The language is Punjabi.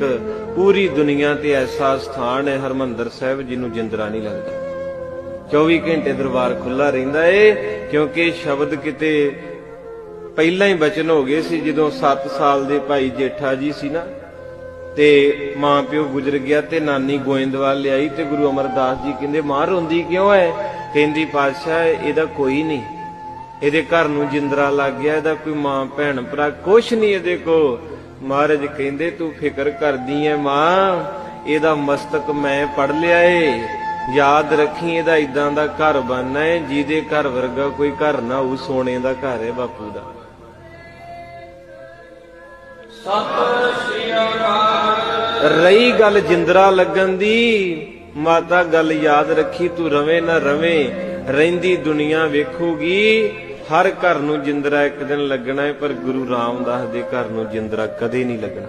ਇੱਕ ਪੂਰੀ ਦੁਨੀਆ ਤੇ ਐਸਾ ਸਥਾਨ ਹੈ ਹਰਮੰਦਰ ਸਾਹਿਬ ਜਿਹਨੂੰ ਜਿੰਦਰਾ ਨਹੀਂ ਲੱਗਦਾ। 24 ਘੰਟੇ ਦਰਬਾਰ ਖੁੱਲਾ ਰਹਿੰਦਾ ਏ, ਕਿਉਂਕਿ ਸ਼ਬਦ ਕਿਤੇ ਪਹਿਲਾਂ ਹੀ ਬਚਨ ਹੋ ਗਏ ਸੀ, ਜਦੋਂ 7 ਸਾਲ ਦੇ ਭਾਈ ਜੇਠਾ ਜੀ ਸੀ ਨਾ, ਤੇ ਮਾਂ ਪਿਓ ਗੁਜ਼ਰ ਗਿਆ ਤੇ ਨਾਨੀ ਗੋਇੰਦਵਾਲ ਲਿਆਈ ਤੇ ਗੁਰੂ ਅਮਰਦਾਸ ਜੀ ਕਹਿੰਦੇ, ਮਾਂ, ਰੋਂਦੀ ਕਿਉਂ ਹੈ ਕਹਿੰਦੀ, ਪਾਤਸ਼ਾਹ, ਇਹਦਾ ਕੋਈ ਨਹੀਂ। ਇਹਦੇ ਘਰ ਨੂੰ ਜਿੰਦਰਾ ਲੱਗ ਗਿਆ, ਇਹਦਾ ਕੋਈ ਮਾਂ, ਭੈਣ, ਭਰਾ ਕੁਛ ਨਹੀਂ ਇਹਦੇ ਕੋ ਮਹਾਰਾਜ ਕਹਿੰਦੇ ਤੂੰ ਫਿਕਰ ਕਰਦੀ ਐ ਮਾਂ ਇਹਦਾ ਮਸਤਕ ਮੈਂ ਪੜ ਲਿਆ ਏ। ਯਾਦ ਰੱਖੀ ਇਹਦਾ ਇਦਾਂ ਦਾ ਘਰ ਬਣਨਾ ਏ ਜਿਹਦੇ ਘਰ ਵਰਗਾ ਕੋਈ ਘਰ ਨਾ ਉਹ ਸੋਨੇ ਦਾ ਘਰ ਹੈ ਬਾਪੂ ਦਾ। ਰਹੀ ਗੱਲ ਜਿੰਦਰਾ ਲੱਗਣ ਦੀ ਮਾਤਾ ਗੱਲ ਯਾਦ ਰੱਖੀ ਤੂੰ ਰਵੇਂ ਨਾ ਰਵੇਂ ਰਹਿੰਦੀ ਦੁਨੀਆ ਵੇਖੂਗੀ ਹਰ ਘਰ ਨੂੰ ਜਿੰਦਰਾ ਇੱਕ ਦਿਨ ਲੱਗਣਾ ਹੈ ਪਰ ਗੁਰੂ ਰਾਮਦਾਸ ਦੇ ਘਰ ਨੂੰ ਜਿੰਦਰਾ ਕਦੇ ਨਹੀਂ ਲੱਗਣਾ।